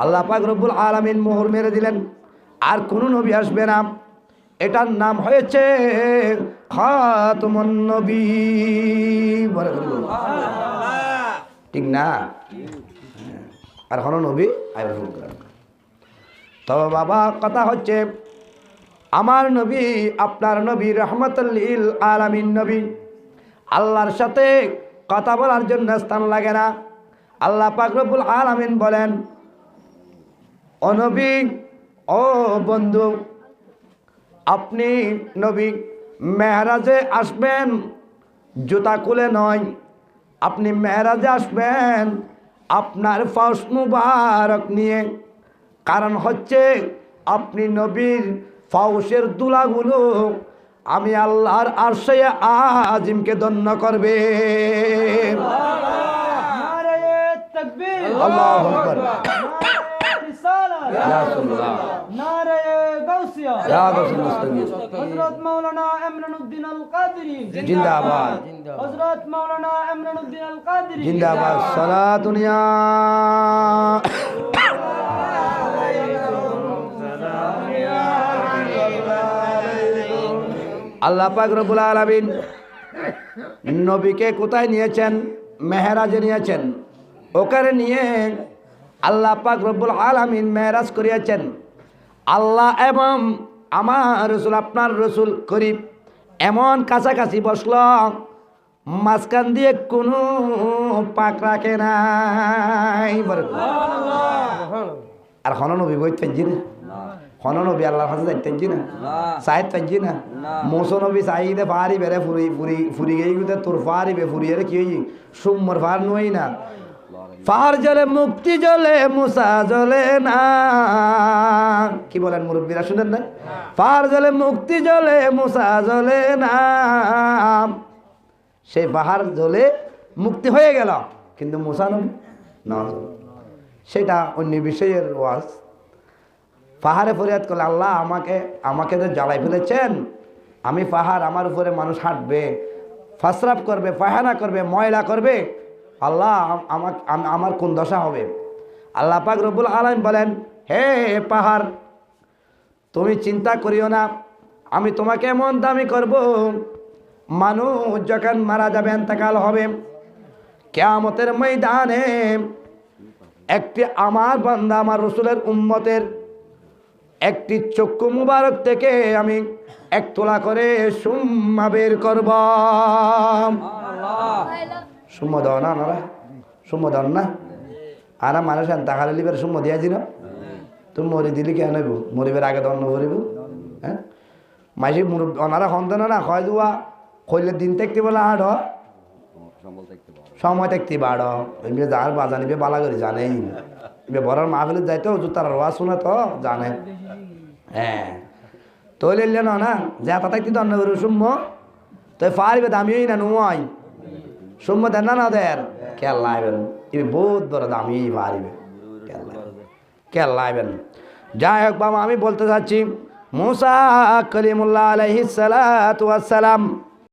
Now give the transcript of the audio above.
আল্লাহ পাক রব্বুল আলামিন মোহর মেরে দিলেন। আর কোনো নবী আসবে না। এটার নাম হয়েছে খাতমুন নবী। বলে বলে বলে। ঠিক না? আর হন নবী আইবার ফোন তবে বাবা, কথা হচ্ছে, আমার নবী, আপনার নবী রহমতুল্লিল আলামিন নবী। আল্লাহর সাথে কথা বলার জন্য স্থান লাগে না। আল্লাহ পাকরবুল আলামিন বলেন ও নবী ও বন্ধু আপনি নবী মেহরাজে আসবেন জুতা খুলে নয়। আপনি মেহরাজে আসবেন আপনার ফাউস মুবারক নিয়ে। কারণ হচ্ছে আপনি নবীর ফাউসের দুলাগুলো আমি আল্লাহর আরশে আজিমকে দন্য করবে। আল্লাহু আল্লাহ পাক রব্বুল আলামিন নবীকে কোথায় নিয়েছেন? মেহরাজে নিয়েছেন। ওখানে নিয়ে আল্লাহ পাক রব্বুল আলামিন মেহরাজ করিয়েছেন আল্লাহ এবং আমার রসুল আপনার রসুল করিব। এমন কাছাকাছি বসল মাঝখান দিয়ে কোনো পাক রাখে নাই। আর হন নবী বই থাকছি না? হন নবী আল্লাহর কাছে যাইতেছি না? সাহেব থাকছি না? মোসো নবী চাইদে ফারি বেড়ে ফুরি ফুরি ফুরি গেই গুতে তোর ফারি বে ফুরি এর কি সুম্মর ফার নই না। ফার জলে, মুক্তি জলে মুসা জলে না। কি বলেন মুরব্বীরা, শুনেন না? ফার জলে, মুক্তি জলে মুসা জলে না। সেই পাহাড় জলে মুক্তি হয়ে গেল, কিন্তু মুসা না। সেটা অন্য বিষয়ের ওয়াজ। পাহাড়ে ফরিয়াদ করলে আল্লাহ আমাকে আমাকে তো জ্বালাই ফেলেছেন। আমি পাহাড় আমার উপরে মানুষ হাঁটবে ফাসরাপ করবে, পায়খানা করবে, ময়লা করবে আল্লাহ আমার আমার কোন দশা হবে? আল্লাহ পাক রব্বুল আলম বলেন, হে হে পাহাড়, তুমি চিন্তা করিও না, আমি তোমাকে এমন দামি করব, মানুষ যখন মারা যাবে এতেকাল হবে। কেয়ামতের ময়দানে একটি আমার বান্দা, আমার রসুলের উম্মতের একটি চক্ষু মুবারক থেকে আমি এক তোলা করে সুম্মা বের করব। সুম্ম দাও না নারা সুম্ম দাও না আর মানুষ তাকালে লিবের সুম্ম দিয়াছি না? তুমি মরি দিলি কেন নেব মরিবের আগে দণ্ড করিব হ্যাঁ? মাইসি মুরব্বী ওনারা সন্তান না কয় দুয়া, কইলে দিন থাকতে বলে আড়। সময় থাকতে বাড়। এমনি যার বাজা নিবে বালা করে জানেই এবার বড়ার মাহফিলে যাইতো তার রোয়া শুনে তো জানে। হ্যাঁ। তৈলে না যে এত থাকতে দণ্ড করিব সুম্ম। তো পারিবে দামিই না, নুয়াই। সুম্ম দেন না না দের কেল্লা আইবেন ইবে বহুত বড় দামি পারিবে কেল্লা আইবেন যাই হোক বাবা, আমি বলতে চাচ্ছি, মুসা কলিমুল্লাহ আলহিসালাম